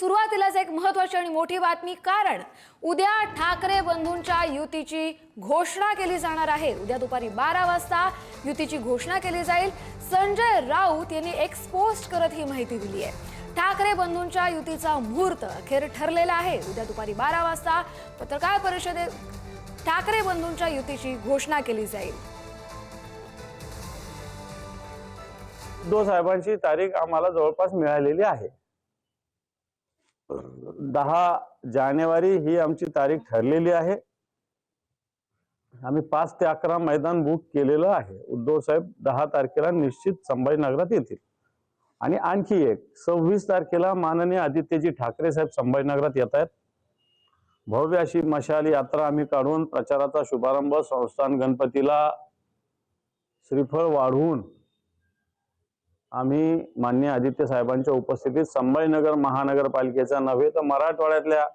सुरुवातीलाच एक महत्वाची आणि मोठी बातमी कारण उद्या ठाकरे बंधूंच्या युतीची घोषणा केली जाणार आहे. उद्या दुपारी बारा वाजता युतीची घोषणा केली जाईल. संजय राऊत यांनी एक्स पोस्ट करत ही माहिती दिली आहे. ठाकरे बंधूंच्या युतीचा मुहूर्त अखेर ठरलेला आहे. उद्या दुपारी बारा वाजता पत्रकार परिषदेत ठाकरे बंधूंच्या युतीची घोषणा केली जाईल. उद्धव साहेबांची तारीख आम्हाला जवळपास मिळालेली आहे. दहा जानेवारी ही आमची तारीख ठरलेली आहे. आम्ही पाच ते अकरा मैदान बुक केलेलं आहे. उद्धव साहेब दहा तारखेला निश्चित संभाजीनगरात येतील. आणि आणखी एक सव्वीस तारखेला माननीय आदित्यजी ठाकरे साहेब संभाजीनगरात येत आहेत. भव्य अशी मशाल यात्रा आम्ही काढून प्रचाराचा शुभारंभ संस्थान गणपतीला श्रीफळ वाढवून आम्ही मान्य आदित्य साहेबांच्या उपस्थितीत संभाजीनगर महानगरपालिकेचा नव्हे तर मराठवाड्यातल्या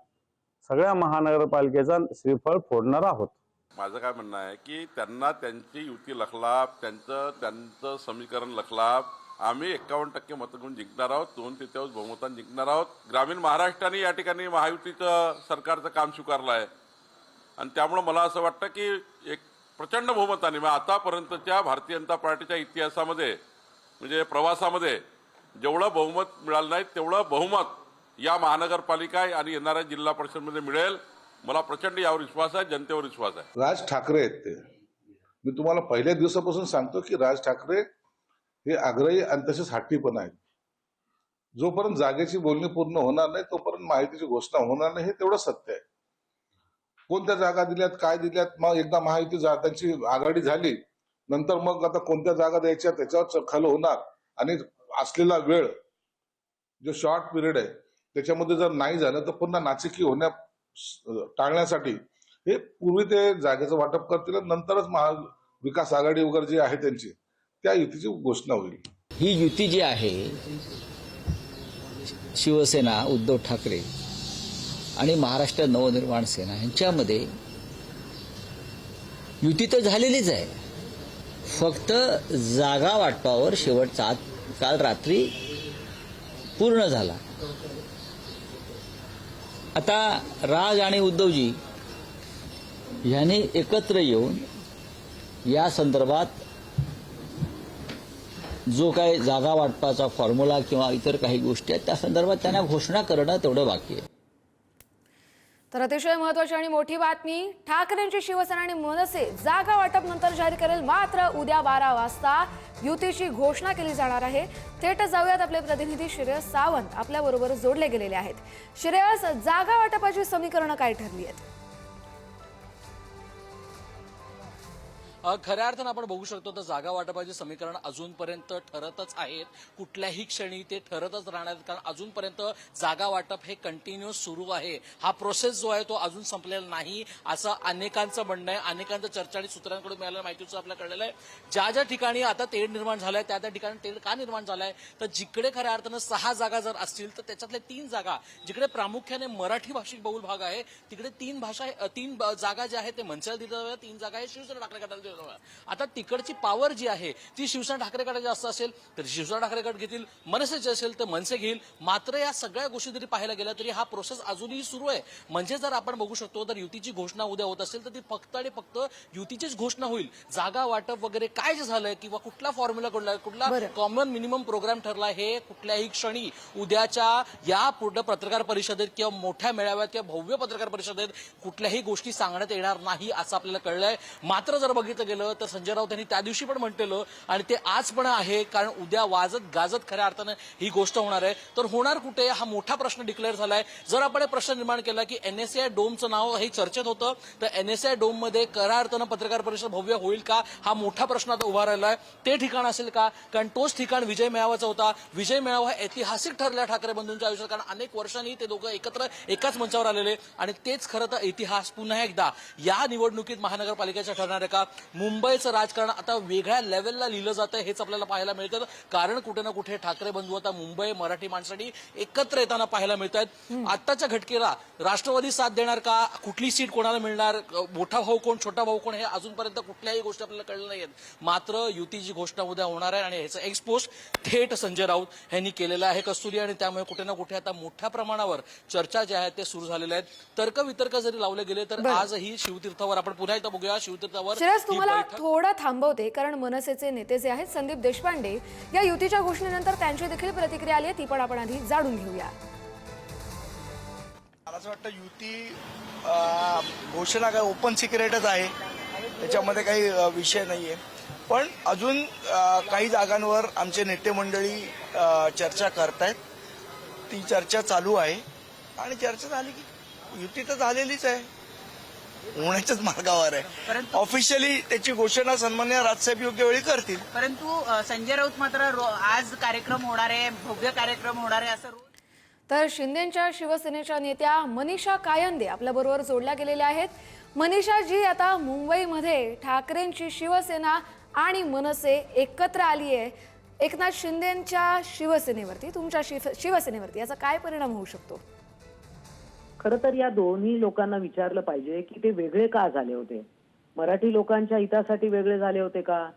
सगळ्या महानगरपालिकेचा श्रीफळ फोडणार आहोत. माझं काय म्हणणं आहे की त्यांना त्यांची युती लखलाप त्यांचं त्यांचं समीकरण लखलाप. आम्ही एकावन्न टक्के मत घेऊन जिंकणार आहोत दोन तृतीयांश बहुमतान जिंकणार आहोत. ग्रामीण महाराष्ट्राने या ठिकाणी महायुतीचं सरकारचं काम स्वीकारलं आहे आणि त्यामुळं मला असं वाटतं की एक प्रचंड बहुमताने मग आतापर्यंतच्या भारतीय जनता पार्टीच्या इतिहासामध्ये म्हणजे प्रवासामध्ये जेवढं बहुमत मिळालं नाही तेवढं बहुमत या महानगरपालिका आणि येणाऱ्या जिल्हा परिषदमध्ये मिळेल. मला प्रचंड यावर विश्वास आहे जनतेवर विश्वास आहे. राज ठाकरे आहेत ते. मी तुम्हाला पहिल्या दिवसापासून सांगतो की राज ठाकरे हे आग्रही आणि तसेच हट्टी पण आहेत. जोपर्यंत जागेची बोलणी पूर्ण होणार नाही तोपर्यंत माहितीची घोषणा होणार नाही हे तेवढं सत्य आहे. कोणत्या जागा दिल्यात काय दिल्यात मग एकदा माहिती जा- त्यांची आघाडी झाली नंतर मग आता कोणत्या जागा द्यायच्या त्याच्यावर खाल होणार. आणि असलेला वेळ जो शॉर्ट पिरियड आहे त्याच्यामध्ये जर नाही झालं तर पुन्हा नाचिकी होण्या टाळण्यासाठी हे पूर्वी ते जागेचं वाटप करतील नंतरच नंतरच महाविकास आघाडी वगैरे जी आहे त्यांची त्या युतीची घोषणा होईल. ही युती जी आहे शिवसेना उद्धव ठाकरे आणि महाराष्ट्र नवनिर्माण सेना यांच्यामध्ये युती तर झालेलीच आहे. फक्त जागा वाटपावर शेवटचा काल रात्री पूर्ण झाला. आता राज आणि उद्धवजी यांनी एकत्र येऊन या संदर्भात जो काही जागा वाटपाचा फॉर्म्युला किंवा इतर काही गोष्टी आहेत त्या संदर्भात त्यांना घोषणा करणं तेवढं बाकी आहे. तर अतिशय महत्वाची आणि मोठी बातमी ठाकरेंची शिवसेना आणि मनसे जागा वाटप नंतर जाहीर करेल मात्र उद्या बारा वाजता युतीची घोषणा केली जाणार आहे. थेट जाऊयात आपले प्रतिनिधी श्रेयस सावंत आपल्या बरोबर जोडले गेलेले आहेत. श्रेयस जागा वाटपाची समीकरणं काय ठरली आहेत? खऱ्या अर्थानं आपण बघू शकतो तर जागा वाटपाचे समीकरण अजूनपर्यंत ठरतच आहेत. कुठल्याही क्षणी ते ठरतच राहणार आहेत कारण अजूनपर्यंत जागा वाटप हे कंटिन्यूअस सुरू आहे. हा प्रोसेस जो आहे तो अजून संपलेला नाही असं अनेकांचं म्हणणं आहे. अनेकांचं चर्चा आणि सूत्रांकडून मिळालेल्या माहितीचं आपल्याला कळलेलं आहे. ज्या ज्या ठिकाणी आता तेढ निर्माण झालाय त्या त्या ठिकाणी तेढ का निर्माण झालाय? तर जिकडे खऱ्या अर्थानं सहा जागा जर असतील तर त्याच्यातल्या तीन जागा जिकडे प्रामुख्याने मराठी भाषिक बहुल भाग आहे तिकडे तीन भाषा तीन ब- जागा ज्या आहेत ते मनसेला दिल्या जाव्या तीन जागा हे शिवसेना ठाकरे गटाला दिल्या आता तिकडची पॉवर जी आहे ती शिवसेना ठाकरे गटाची जास्त असेल तर शिवसेना ठाकरे गट घेतील मनसेचे असेल तर मनसे घेईल. मात्र या सगळ्या गोष्टी जरी पाहायला गेल्या तरी हा प्रोसेस अजूनही सुरू आहे. म्हणजे जर आपण बघू शकतो तर युतीची घोषणा उद्या होत असेल तर ती फक्त आणि फक्त युतीचीच घोषणा होईल. जागा वाटप वगैरे काय जे झालंय किंवा कुठला फॉर्म्युला कुठला कुठला. कॉमन मिनिमम प्रोग्राम ठरला हे कुठल्याही क्षणी उद्याच्या या पूर्ण पत्रकार परिषदेत किंवा मोठ्या मेळाव्यात किंवा भव्य पत्रकार परिषदेत कुठल्याही गोष्टी सांगण्यात येणार नाही असं आपल्याला कळलंय. मात्र जर बघितलं गेलं तर संजय राऊत यांनी त्या दिवशी पण म्हटलेलं आणि ते आज पण आहे कारण उद्या वाजत गाजत खऱ्या अर्थानं ही गोष्ट होणार आहे. तर होणार कुठे? हा मोठा प्रश्न डिक्लेअर झालाय. जर आपण हे प्रश्न निर्माण केला की एनएसआय डोमचं नाव हे चर्चेत होतं तर एनएसआय डोममध्ये खऱ्या अर्थानं पत्रकार परिषद भव्य होईल का? हा मोठा प्रश्न आता उभा राहिला आहे ते ठिकाण असेल का? कारण तोच ठिकाण विजय मेळावाचा होता. विजय मेळावा हा ऐतिहासिक ठरला ठाकरे बंधूंच्या आयुष्यात कारण अनेक वर्षांनी ते दोघं एकत्र एकाच मंचावर आलेले. आणि तेच खरं तर इतिहास पुन्हा एकदा या निवडणुकीत महानगरपालिकेचा ठरणार आहे का? मुंबईचं राजकारण आता वेगळ्या लेवलला लिहिलं जातं हेच आपल्याला पाहायला मिळतं. कारण कुठे ना कुठे ठाकरे बंधू आता मुंबई मराठी माणसासाठी एकत्र येताना पाहायला मिळत आहेत आत्ताच्या घटकेला राष्ट्रवादी साथ देणार का? कुठली सीट कोणाला मिळणार? मोठा भाऊ कोण छोटा भाऊ कोण हे अजूनपर्यंत कुठल्याही गोष्टी आपल्याला कळल्या नाहीयेत. मात्र युतीची घोषणा उद्या होणार आहे आणि ह्याचं एक्सपोज थेट संजय राऊत यांनी केलेलं आहे कस्तुरी आणि त्यामुळे कुठे ना कुठे आता मोठ्या प्रमाणावर चर्चा ज्या आहेत ते सुरू झालेल्या आहेत. तर्क वितर्क जरी लावले गेले तर आजही शिवतीर्थावर आपण पुन्हा एकदा बघूया. शिवतीर्थावर तुम्हाला थोडं थांबवते कारण मनसेचे नेते जे आहेत संदीप देशपांडे या युतीच्या घोषणेनंतर त्यांची देखील प्रतिक्रिया आली आहे ती पण आपण आधी जाणून घेऊया. मला असं वाटतं युती घोषणा काय ओपन सिक्रेटच आहे त्याच्यामध्ये काही विषय नाही आहे पण अजून काही जागांवर आमचे नेते मंडळी चर्चा करतायत. ती चर्चा चालू आहे. आणि चर्चा झाली की युती तर झालेलीच आहे. होण्याच्याच मार्गावर आहे. ऑफिशियली त्याची घोषणा सन्मान्य राजसाहेब योग्य वेळी करतील. परंतु अ, संजय राऊत मात्र रो- आज कार्यक्रम होणार आहे भव्य कार्यक्रम होणार आहे असं तर शिंदेच्या शिवसेनेच्या नेत्या मनीषा कायंदे आपल्याबरोबर जोडल्या गेलेल्या आहेत. मनीषा जी आता मुंबईमध्ये ठाकरेंची शिवसेना आणि मनसे एकत्र आली आहे. एकनाथ शिंदेच्या शिवसेनेवरती तुमच्या शिव- शिवसेनेवरती याचा काय परिणाम होऊ शकतो? खरं तर या दोन्ही लोकांना विचारलं पाहिजे की ते वेगळे का झाले होते? मराठी लोकांच्या हितासाठी वेगळे झाले होते का?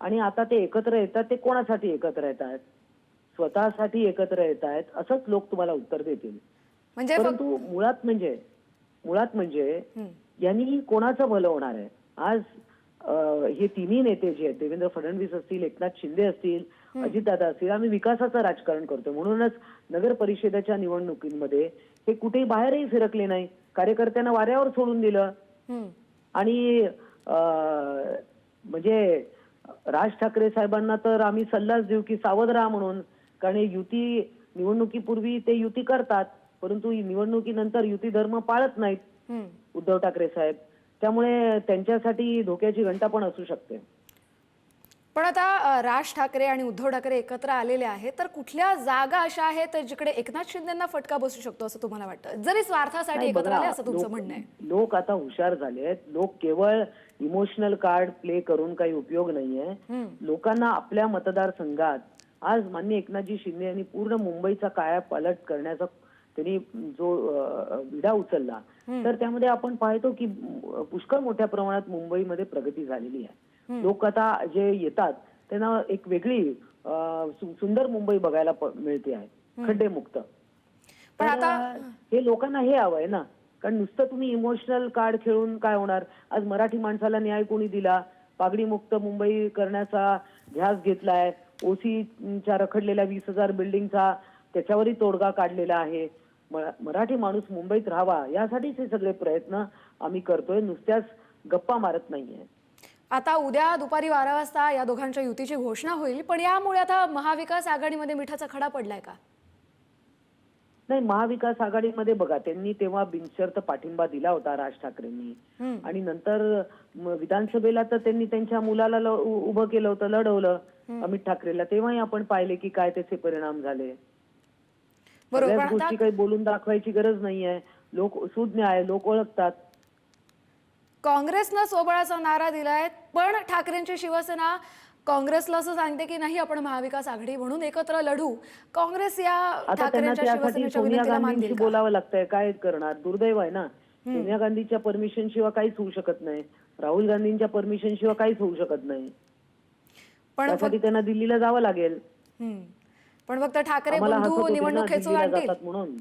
आणि आता ते एकत्र येतात ते कोणासाठी एकत्र येत आहेत स्वतःसाठी एकत्र येत आहेत असंच लोक तुम्हाला उत्तर देतील. म्हणजे परंतु मुळात म्हणजे मुळात म्हणजे यांनी कोणाचं भलं होणार आहे? आज हे तिन्ही नेते जे आहेत देवेंद्र फडणवीस असतील एकनाथ शिंदे असतील अजितदादा असतील आम्ही विकासाचं राजकारण करतो म्हणूनच नगर परिषदेच्या निवडणुकीमध्ये हे कुठेही बाहेरही फिरकले नाही. कार्यकर्त्यांना वाऱ्यावर सोडून दिलं. आणि म्हणजे राज ठाकरे साहेबांना तर आम्ही सल्लाच देऊ की सावध राहा म्हणून. कारण युती निवडणुकीपूर्वी ते युती करतात. परंतु निवडणुकीनंतर युती धर्म पाळत नाहीत. उद्धव ठाकरे साहेब. त्यामुळे त्यांच्यासाठी धोक्याची घंटा पण असू शकते. पण आता राज ठाकरे आणि उद्धव ठाकरे एकत्र आलेले आहेत तर कुठल्या जागा अशा आहेत जिकडे एकनाथ शिंदेना फटका बसू शकतो असं तुम्हाला वाटतं? जरी स्वार्थासाठी एकत्र आले असं तुमचं म्हणणं आहे. लोक आता हुशार झाले आहेत. लोक केवळ इमोशनल कार्ड प्ले करून काही उपयोग नाहीये. लोकांना आपल्या मतदारसंघात आज मान्य एकनाथजी शिंदे यांनी पूर्ण मुंबईचा काया पालट करण्याचा त्यांनी जो विडा उचलला तर त्यामध्ये आपण पाहतो की पुष्कळ मोठ्या प्रमाणात मुंबईमध्ये प्रगती झालेली आहे. लोक आता जे येतात त्यांना एक वेगळी सुंदर मुंबई बघायला मिळते आहे. खड्डेमुक्त. पण तर, आता- हे लोकांना हे हवंय ना. कारण नुसतं तुम्ही इमोशनल कार्ड खेळून काय होणार? आज मराठी माणसाला न्याय कोणी दिला? पागडी मुक्त मुंबई करण्याचा ध्यास घेतलाय. ओसीच्या रखडलेल्या वीस हजार बिल्डिंगचा त्याच्यावरही तोडगा काढलेला आहे. मराठी माणूस मुंबईत राहावा यासाठीच हे सगळे प्रयत्न आम्ही करतोय. नुसत्याच गप्पा मारत नाहीये. आता उद्या दुपारी बारा वाजता या दोघांच्या युतीची घोषणा होईल पण यामुळे आता महाविकास आघाडीमध्ये मिठाचा खडा पडलाय का? नाही महाविकास आघाडीमध्ये बघा त्यांनी तेव्हा बिनशर्त पाठिंबा दिला होता राज ठाकरेंनी. आणि नंतर विधानसभेला तर त्यांनी त्यांच्या मुलाला उभं केलं होतं लढवलं अमित ठाकरेला. तेव्हाही आपण पाहिले की काय त्याचे परिणाम झाले. बरोबर. गोष्टी काही बोलून दाखवायची गरज नाहीये. लोक सुज्ञ आहे लोक ओळखतात. काँग्रेसनं सोबळाचा नारा दिलाय पण ठाकरेंची शिवसेना काँग्रेसला असं सांगते की नाही आपण महाविकास आघाडी म्हणून एकत्र लढू. काँग्रेस या ठाकरेंच्या शिवसेनेच्या विनंतीला मान देईल? बोलावं लागतंय. काय करणार? दुर्दैव आहे ना? सोनिया गांधीच्या परमिशन शिवाय काहीच होऊ शकत नाही. राहुल गांधींच्या परमिशन शिवाय काहीच होऊ शकत नाही. पण त्यासाठी त्यांना दिल्लीला जावं लागेल. पण फक्त ठाकरे बंधू निवडणूक खेचून आणतील. म्हणून.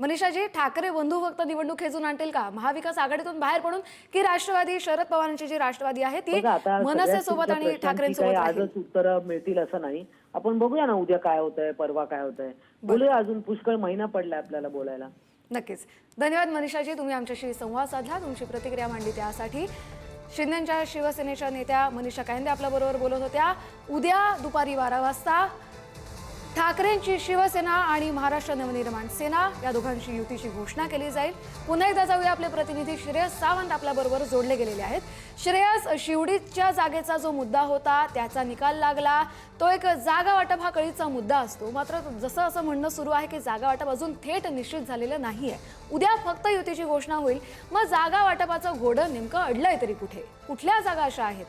मनीषाजी ठाकरे बंधू फक्त निवडणूक खेचून आणतील का? महाविकास आघाडीतून बाहेर पडून की राष्ट्रवादी शरद पवारांची जी राष्ट्रवादी आहे ती मनसे सोबत आणि ठाकरेंसोबत आजच उत्तर मिळतील असं नाही. आपण बघूया ना उद्या काय होत आहे परवा काय होत आहे बोलूया अजून पुष्कळ महिना पडलाय आपल्याला बोलायला. नक्कीच. धन्यवाद मनीषाजी तुम्ही आमच्याशी संवाद साधला. तुमची प्रतिक्रिया मांडली त्यासाठी. शिंदेच्या शिवसेनेच्या नेत्या मनीषा कायंदे आपल्याबरोबर बोलत होत्या. उद्या दुपारी बारा वाजता ठाकरेंची शिवसेना आणि महाराष्ट्र नवनिर्माण सेना या दोघांची युतीची घोषणा केली जाईल. पुन्हा एकदा जाऊया आपले प्रतिनिधी श्रेयस सावंत आपल्या बरोबर जोडले गेलेले आहेत. श्रेयस शिवडीच्या जागेचा जो मुद्दा होता त्याचा निकाल लागला. तो एक जागा वाटप हा कळीचा मुद्दा असतो. मात्र जसं असं म्हणणं सुरू आहे की जागा वाटप अजून थेट निश्चित झालेलं नाही आहे उद्या फक्त युतीची घोषणा होईल. मग जागा वाटपाचं घोडं नेमकं अडलंय तरी कुठे? कुठल्या जागा अशा आहेत?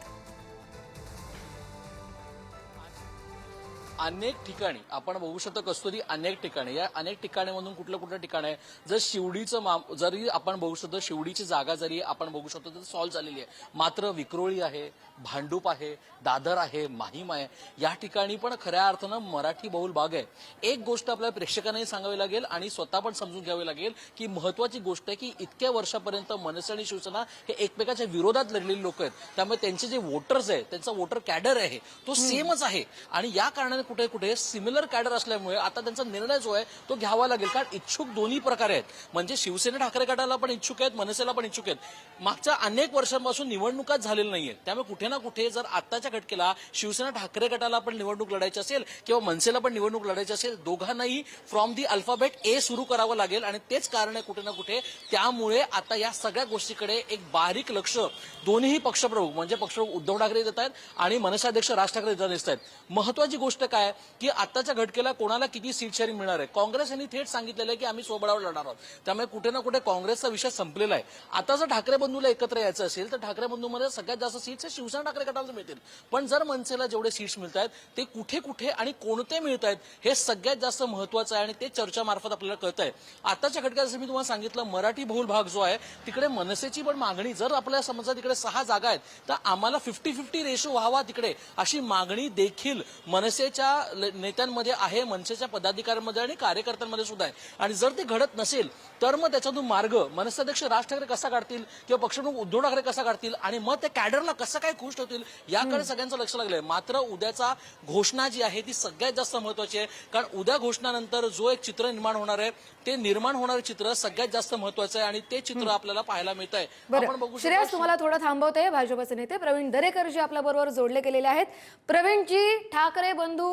अनेक ठिकाणी आपण बघू शकतो कस्तुरी अनेक ठिकाणी. या अनेक ठिकाणीमधून कुठलं कुठलं ठिकाण आहे? जर शिवडीचं माम जरी आपण बघू शकतो शिवडीची जागा जरी आपण बघू शकतो तर सॉल्व्ह झालेली आहे. मात्र विक्रोळी आहे भांडूप आहे दादर आहे माहीम आहे. या ठिकाणी पण खऱ्या अर्थानं मराठी बहुल भाग आहे. एक गोष्ट आपल्याला प्रेक्षकांनाही सांगावी लागेल आणि स्वतः पण समजून घ्यावी लागेल की महत्वाची गोष्ट आहे की इतक्या वर्षापर्यंत मनसे आणि शिवसेना हे एकमेकाच्या विरोधात लढलेली लोक आहेत. त्यामुळे त्यांचे जे वोटर्स आहे त्यांचा वोटर कॅडर आहे तो सेमच आहे. आणि या कारणाने कुठे कुठे सिमिलर कॅडर असल्यामुळे आता त्यांचा निर्णय जो आहे तो घ्यावा लागेल. कारण इच्छुक दोन्ही प्रकारे आहेत. म्हणजे शिवसेना ठाकरे गटाला पण इच्छुक आहेत मनसेला पण इच्छुक आहेत. मागच्या अनेक वर्षांपासून निवडणुकाच झालेल्या नाहीये त्यामुळे कुठे ना कुठे जर आत्ताच्या घटकेला शिवसेना ठाकरे गटाला पण निवडणूक लढायची असेल किंवा मनसेला पण निवडणूक लढायची असेल दोघांनाही फ्रॉम दी अल्फाबेट ए सुरू करावं लागेल. आणि तेच कारण आहे कुठे ना कुठे त्यामुळे आता या सगळ्या गोष्टीकडे एक बारीक लक्ष दोन्ही पक्षप्रमुख म्हणजे पक्षप्रमुख उद्धव ठाकरे देत आहेत आणि मनसाध्यक्ष राज ठाकरे देताना दिसत आहेत. महत्वाची गोष्ट काय आहे की आताच्या घटकेला कोणाला किती सीट शेअरिंग मिळणार आहे? काँग्रेस यांनी थेट सांगितलेलं आहे की आम्ही स्वबळावर लढणार आहोत. त्यामुळे कुठे ना कुठे काँग्रेसचा विषय संपलेला आहे. आता जर ठाकरे बंधूला एकत्र यायचं असेल तर ठाकरे बंधूमध्ये सगळ्यात जास्त सीट्स शिवसेना ठाकरे गटाला मिळतील. पण जर मनसेला जेवढे सीट्स मिळत आहेत ते कुठे कुठे आणि कोणते मिळत आहेत हे सगळ्यात जास्त महत्वाचं आहे आणि ते चर्चामार्फत आपल्याला कळत आहे आताच्या घटकात जसं मी तुम्हाला सांगितलं मराठी बहुल भाग जो आहे तिकडे मनसेची पण मागणी जर आपल्या समजा तिकडे सहा जागा आहेत तर आम्हाला फिफ्टी फिफ्टी रेशो व्हावा तिकडे अशी मागणी देखील मनसेच्या ल- नेत्यांमध्ये आहे मनसेच्या पदाधिकाऱ्यांमध्ये आणि कार्यकर्त्यांमध्ये सुद्धा आहे. आणि जर ते घडत नसेल तर मग त्याच्यातून मार्ग मनसेअध्यक्ष राज ठाकरे कसा काढतील किंवा पक्षप्रमुख उद्धव ठाकरे कसा काढतील आणि मग त्या कॅडरला कसं काय खुश ठेवतील याकडे सगळ्यांचं लक्ष लागलंय. मात्र उद्याचा घोषणा जी आहे ती सगळ्यात जास्त महत्वाची आहे. कारण उद्या घोषणानंतर जो एक चित्र निर्माण होणार आहे ते निर्माण होणारं चित्र सगळ्यात जास्त महत्वाचं आहे आणि ते चित्र आपल्याला पाहायला मिळत आहे आपण बघू श्रेयस तुम्हाला थोडं थांबवते भाजपचे नेते प्रवीण दरेकर जी आपल्या बरोबर जोडले गेलेले आहेत. प्रवीणजी ठाकरे बंधू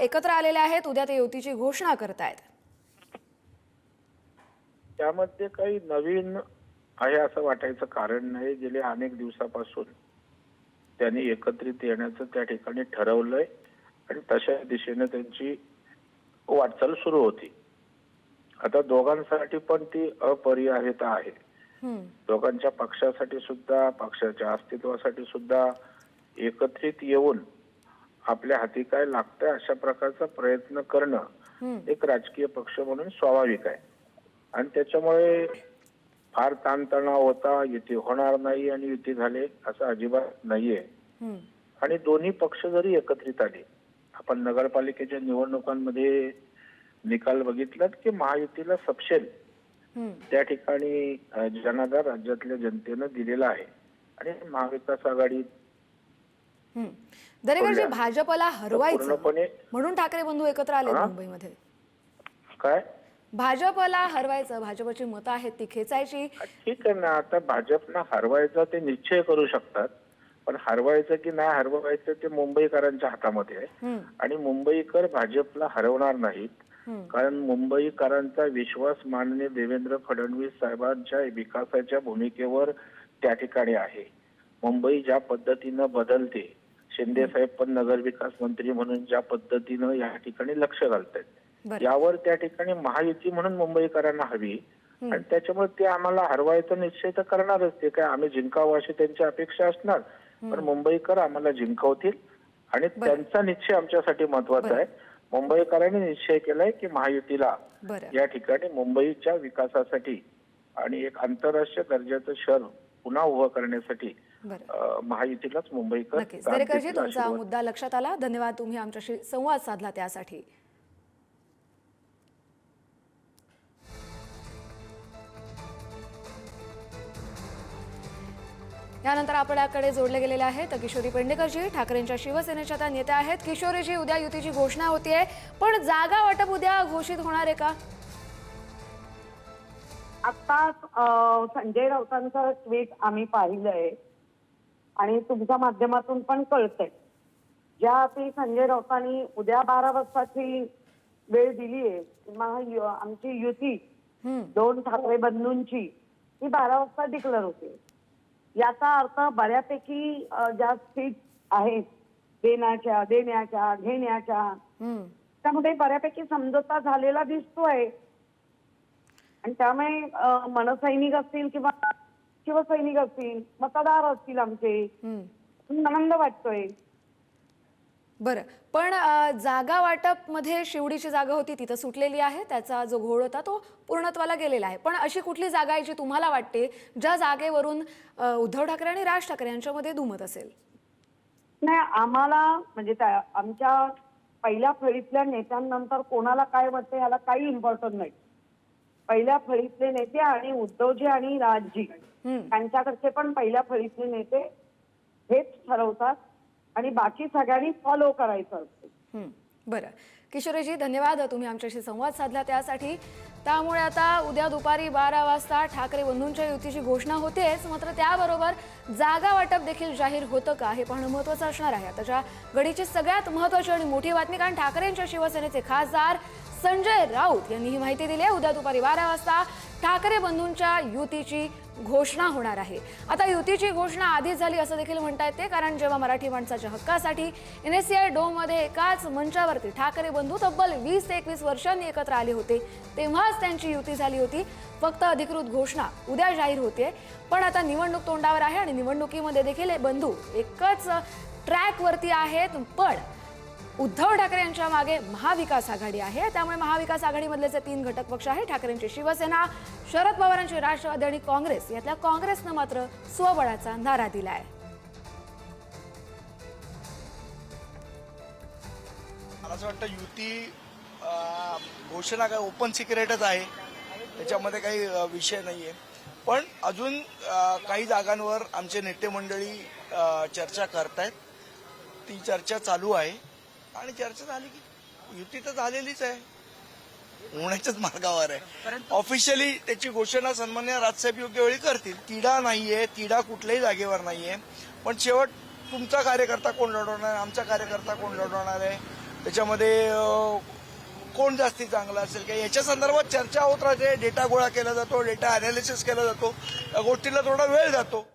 एकत्र आलेले आहेत. उद्या ते युतीची घोषणा करतायत. त्यामध्ये काही नवीन आहे असं वाटायचं कारण नाही. गेल्या अनेक दिवसापासून त्यांनी एकत्रित येण्याचं त्या ठिकाणी ठरवलंय आणि तशा दिशेने त्यांची वाटचाल सुरू होती. आता दोघांसाठी पण ती अपरिहार्यता आहे. दोघांच्या पक्षासाठी सुद्धा पक्षाच्या अस्तित्वासाठी सुद्धा एकत्रित येऊन आपल्या हाती काय लागतंय अशा प्रकारचा प्रयत्न करणं एक राजकीय पक्ष म्हणून स्वाभाविक आहे आणि त्याच्यामुळे फार ताणतणाव होता युती होणार नाही आणि युती झाले असं अजिबात नाहीये. आणि दोन्ही पक्ष जरी एकत्रित आले आपण नगरपालिकेच्या निवडणुकांमध्ये निकाल बघितलात की महायुतीला सपशेल. त्या ठिकाणी जनाधार राज्यातल्या जनतेनं दिलेला आहे आणि महाविकास आघाडी. दरेकरजी भाजपला हरवायचं म्हणून ठाकरे बंधू एकत्र आले? मुंबईमध्ये काय भाजपला हरवायचं भाजपची मतं आहेत ती खेचायची ठीक आहे ना आता भाजपनं हरवायचं ते निश्चय करू शकतात पण हरवायचं की नाही हरवायचं ते मुंबईकरांच्या हातामध्ये आहे. आणि मुंबईकर भाजपला हरवणार नाहीत. कारण मुंबईकरांचा विश्वास माननीय देवेंद्र फडणवीस साहेबांच्या विकासाच्या भूमिकेवर त्या ठिकाणी आहे. मुंबई ज्या पद्धतीनं बदलते शिंदे साहेब पण नगर विकास मंत्री म्हणून ज्या पद्धतीनं या ठिकाणी लक्ष घालतायत बरं. यावर त्या ठिकाणी महायुती म्हणून मुंबईकरांना हवी. आणि त्याच्यामुळे ते आम्हाला हरवायचा निश्चय तर करणारच ते काय आम्ही जिंकावं अशी त्यांची अपेक्षा असणार. पण मुंबईकर आम्हाला जिंकवतील आणि त्यांचा निश्चय आमच्यासाठी महत्त्वाचा आहे. मुंबईकरांनी निश्चय केलाय की महायुतीला या ठिकाणी मुंबईच्या विकासासाठी आणि एक आंतरराष्ट्रीय दर्जाचं शहर पुन्हा उभं करण्यासाठी महायुतीलाच मुंबईकर तुमचा मुद्दा लक्षात आला. धन्यवाद तुम्ही आमच्याशी संवाद साधला त्यासाठी. यानंतर आपल्याकडे जोडले गेलेले आहेत किशोरी पेंडेकरजी ठाकरेंच्या शिवसेनेच्या त्या नेत्या आहेत. किशोरीजी उद्या युतीची घोषणा होतीये. पण जागा वाटप उद्या घोषित होणार आहे का? आता संजय राऊतांचं ट्विट आम्ही पाहिलंय. आणि तुमच्या माध्यमातून पण कळतंय. ज्या ती संजय राऊतांनी उद्या बारा वाजताची वेळ दिली आहे आमची युती दोन ठाकरे बंधूंची ही बारा वाजता डिक्लेअर होते. याचा अर्थ बऱ्यापैकी ज्या सीट आहेत देण्याच्या देण्याच्या घेण्याच्या. त्यामध्ये बऱ्यापैकी समझोता झालेला दिसतोय आणि त्यामुळे मनसैनिक असतील किंवा शिवसैनिक असतील मतदार असतील आमचे. आनंद वाटतोय बरं पण जागा वाटपमध्ये शिवडीची जागा होती तिथं सुटलेली आहे त्याचा जो घोळ होता तो पूर्णत्वाला गेलेला आहे. पण अशी कुठली जागा आहे जी तुम्हाला वाटते ज्या जागेवरून उद्धव ठाकरे आणि राज ठाकरे यांच्यामध्ये दुमत असेल? नाही आम्हाला म्हणजे आमच्या पहिल्या फळीतल्या नेत्यांनंतर कोणाला काय वाटतं ह्याला काही इम्पॉर्टंट नाही. पहिल्या फळीतले नेते आणि उद्धवजी आणि राजजी त्यांच्याकडचे पण पहिल्या फळीतले नेते हेच ठरवतात. आणि बाकी सगळ्यांनी फॉलो करायचं असतं. बरं. किशोरीजी धन्यवाद. तुम्ही आमच्याशी संवाद साधला त्यासाठी. त्यामुळे आता उद्या दुपारी बारा वाजता ठाकरे बंधूंच्या युतीची घोषणा होतेच. मात्र त्याबरोबर जागा वाटप देखील जाहीर होतं का हे पाहणं महत्त्वाचं असणार आहे. आताच्या घडीची सगळ्यात महत्त्वाची आणि मोठी बातमी कारण ठाकरेंच्या शिवसेनेचे खासदार संजय राऊत यांनी ही माहिती दिली आहे. उद्या दुपारी बारा वाजता ठाकरे बंधूंच्या युतीची घोषणा होणार आहे. आता युतीची घोषणा आधीच झाली असं देखील म्हणता येते कारण जेव्हा मराठी माणसाच्या हक्कासाठी एन एस सी आय डोममध्ये एकाच मंचावरती ठाकरे बंधू तब्बल वीस ते एकवीस वर्षांनी एकत्र आले होते तेव्हाच त्यांची युती झाली होती. फक्त अधिकृत घोषणा उद्या जाहीर होते पण आता निवडणूक तोंडावर आहे आणि निवडणुकीमध्ये देखील हे बंधू एकच ट्रॅकवरती आहेत पण उद्धव ठाकरे यांच्या मागे महाविकास आघाडी आहे. त्यामुळे महाविकास आघाडीमधले जे तीन घटक पक्ष आहे ठाकरेंची शिवसेना शरद पवारांची राष्ट्रवादी आणि काँग्रेस यातल्या काँग्रेसनं मात्र स्वबळाचा नारा दिला आहे मला असं वाटतं युती घोषणा काय ओपन सिक्रेटच आहे. त्याच्यामध्ये काही विषय नाही आहे पण अजून काही जागांवर आमचे नेते मंडळी चर्चा करतायत. ती चर्चा चालू आहे. आणि चर्चा झाली की युती तर झालेलीच आहे. होण्याच्याच मार्गावर आहे. ऑफिशियली त्याची घोषणा सन्मान्य राजसाहेब योग्य वेळी करतील. तिढा नाहीये तिढा कुठल्याही जागेवर नाहीये. पण शेवट तुमचा कार्यकर्ता कोण लढवणार? आहे आमचा कार्यकर्ता कोण लढवणार आहे? त्याच्यामध्ये कोण जास्ती चांगला असेल? का याच्या संदर्भात चर्चा होत राहते. डेटा गोळा केला जातो डेटा अनालिसिस केला जातो. या गोष्टीला थोडा वेळ जातो.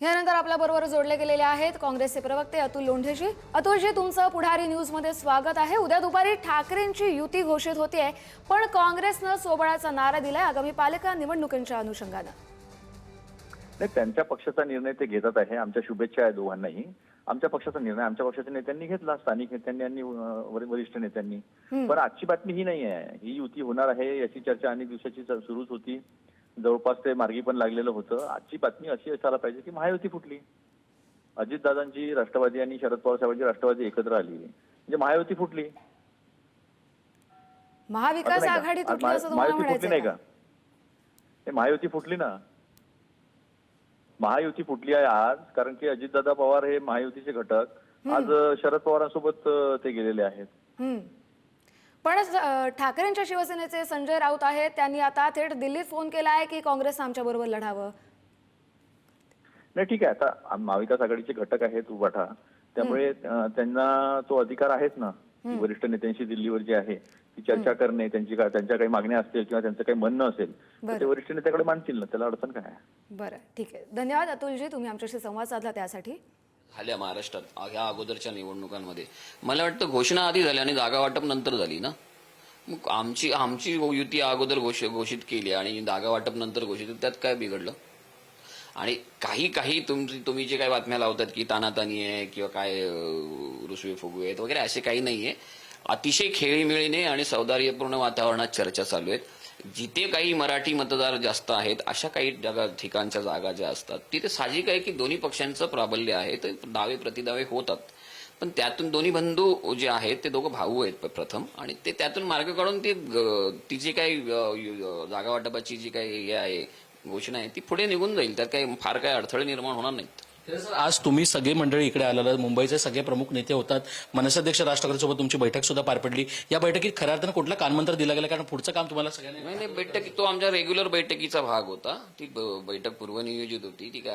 यानंतर आपल्या बरोबर जोडले गेलेले आहेत काँग्रेसचे प्रवक्ते अतुल लोंढेजी. अतुलजी तुमचं पुढारी न्यूजमध्ये स्वागत आहे. उद्या दुपारी ठाकरेंची युती घोषित होतीये पण काँग्रेसनं सोबळाचा नारा दिलाय. आगामी पालिका निवडणुकींच्या अनुषंगानं. नाही त्यांच्या पक्षाचा निर्णय ते घेतात आहे. आमच्या शुभेच्छा आहे दोघांनाही. आमच्या पक्षाचा निर्णय आमच्या पक्षाच्या नेत्यांनी घेतला. स्थानिक नेत्यांनी आणि वरिष्ठ नेत्यांनी. पण आजची बातमी ही नाही आहे ही युती होणार आहे याची चर्चा अनेक दिवसाची सुरूच होती. जवळपास ते मार्गी पण लागलेलं होतं. आजची बातमी अशी असायला पाहिजे की महायुती फुटली. अजितदादांची राष्ट्रवादी आणि शरद पवार साहेबांची राष्ट्रवादी एकत्र आली. म्हणजे महायुती फुटली. महाविकास? आघाडी महायुती फुटली नाही का? हे महायुती फुटली ना. महायुती फुटली आहे आज कारण की अजितदादा पवार हे महायुतीचे घटक. आज शरद पवारांसोबत ते गेलेले आहेत. पण ठाकरेंच्या शिवसेनेचे संजय राऊत आहेत त्यांनी आता थेट दिल्लीत फोन केला आहे की काँग्रेस आमच्या बरोबर लढावं? नाही ठीक आहे. आता महाविकास आघाडीचे घटक आहेत उभाठा त्यामुळे त्यांना तो अधिकार आहेच ना. वरिष्ठ नेत्यांशी दिल्लीवर जे आहे ती चर्चा करणे त्यांची त्यांच्या काही मागण्या असतील किंवा त्यांचं काही म्हणणं असेल तर ते वरिष्ठ नेत्याकडे मांडतील ना. त्याला अडचण काय बरं ठीक आहे. धन्यवाद अतुलजी तुम्ही आमच्याशी संवाद साधला त्यासाठी. झाल्या महाराष्ट्रात ह्या अगोदरच्या निवडणुकांमध्ये. मला वाटतं घोषणा आधी झाली आणि जागा वाटप नंतर झाली ना? मग आमची आमची युती अगोदर घोष घोषित केली आणि जागा वाटप नंतर घोषित त्यात काय बिघडलं? आणि काही काही तुमची तुम्ही जे काही बातम्या लावतात की तानातानी आहे किंवा काय रुसवे फुगवे आहेत वगैरे असे काही नाहीये. अतिशय खेळीमेळीने आणि सौदार्यपूर्ण वातावरणात चर्चा चालू आहेत. जिथे काही मराठी मतदार जास्त आहेत अशा काही जागा ठिकाणच्या जागा ज्या असतात तिथे साहजिक आहे की दोन्ही पक्षांचं प्राबल्य आहे तर दावे प्रतिदावे होतात. पण त्यातून दोन्ही बंधू जे आहेत ते दोघं भाऊ आहेत प्रथम. आणि ते त्यातून मार्ग काढून ती ग- ती जी काही जागा वाटपाची जी काही हे आहे घोषणा आहे ती पुढे निघून जाईल. त्यात काही फार काही अडथळे निर्माण होणार नाहीत. सर आज तुम्ही सगळे मंडळी इकडे आलेला मुंबईचे सगळे प्रमुख नेते होतात मनसाध्यक्ष राज ठाकरेसोबत तुमची बैठक सुद्धा पार पडली. या बैठकीत खऱ्या अर्थानं कुठला कानमंत्र दिला गेला? कारण पुढचं काम तुम्हाला सगळ्यांना नाही नाही बैठक तो आमच्या रेग्युलर बैठकीचा भाग होता. ती ब- बैठक पूर्वनियोजित होती. ती काय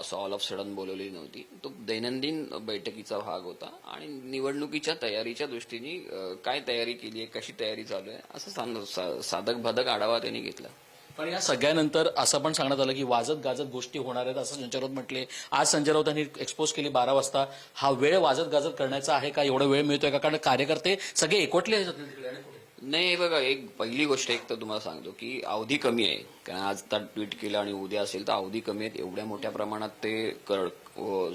असं ऑल ऑफ सडन बोलवली नव्हती. तो दैनंदिन बैठकीचा भाग होता आणि निवडणुकीच्या तयारीच्या दृष्टीने काय तयारी केली आहे कशी तयारी चालू आहे असं साधक भदक आढावा त्यांनी घेतला. पण या सगळ्यानंतर असं पण सांगण्यात आलं की वाजत गाजत गोष्टी होणार आहेत असं संजय राऊत म्हटले. आज संजय राऊतांनी एक्सपोज केली बारा वाजता. हा वेळ वाजत गाजत करण्याचा आहे का? एवढा वेळ मिळतोय का? कारण कार्यकर्ते सगळे एकवटले आहेत नाही बघा एक पहिली गोष्ट एक तर तुम्हाला सांगतो की अवधी कमी आहे. कारण आज तर ट्विट केलं आणि उद्या असेल तर अवधी कमी आहेत. एवढ्या मोठ्या प्रमाणात ते कर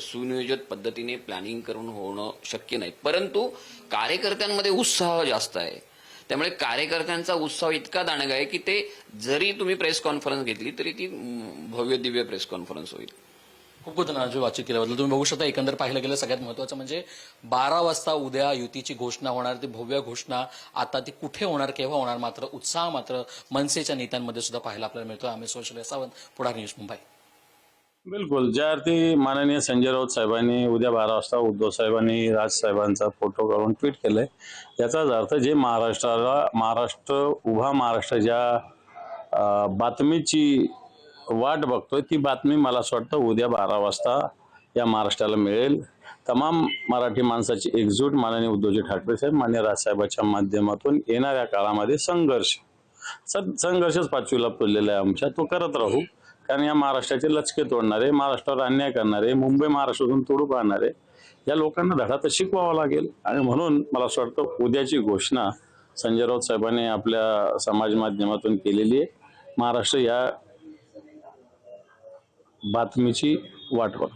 सुनियोजित पद्धतीने प्लॅनिंग करून होणं शक्य नाही. परंतु कार्यकर्त्यांमध्ये उत्साह जास्त आहे. त्यामुळे कार्यकर्त्यांचा उत्साह इतका दाणगा आहे की ते जरी तुम्ही प्रेस कॉन्फरन्स घेतली तरी ती भव्य दिव्य प्रेस कॉन्फरन्स होईल. खूप खूप धन्यवाद वाचित केल्याबद्दल. तुम्ही बघू शकता एकंदर पाहिलं गेलं सगळ्यात महत्वाचं म्हणजे बारा वाजता उद्या युतीची घोषणा होणार ती भव्य घोषणा. आता ती कुठे होणार केव्हा होणार मात्र उत्साह मात्र मनसेच्या नेत्यांमध्ये सुद्धा पाहायला आपल्याला मिळतो आम्ही सोशल सावंत पुढार न्यूज मुंबई. बिलकुल. ज्या अर्थी माननीय संजय राऊत साहेबांनी उद्या बारा वाजता उद्धव साहेबांनी राज साहेबांचा फोटो काढून ट्विट केलंय. याचाच अर्थ जे महाराष्ट्राला महाराष्ट्र उभा महाराष्ट्र ज्या बातमीची वाट बघतोय ती बातमी मला असं वाटतं उद्या बारा वाजता या महाराष्ट्राला मिळेल. तमाम मराठी माणसाची एकजूट माननीय उद्धवजी ठाकरे साहेब मान्य राजसाहेबाच्या माध्यमातून येणाऱ्या काळामध्ये संघर्ष. सद संघर्षच पाचवीला पुरलेला आहे आमच्या. तो करत राहू. कारण या महाराष्ट्राचे लचके तोडणारे महाराष्ट्रावर अन्याय करणारे मुंबई महाराष्ट्रातून तोडू पाहणारे या लोकांना धडा तर शिकवावा लागेल. आणि म्हणून मला असं वाटतं उद्याची घोषणा संजय राऊत साहेबांनी आपल्या समाज माध्यमातून केलेली आहे. महाराष्ट्र या बातमीची वाट बघतो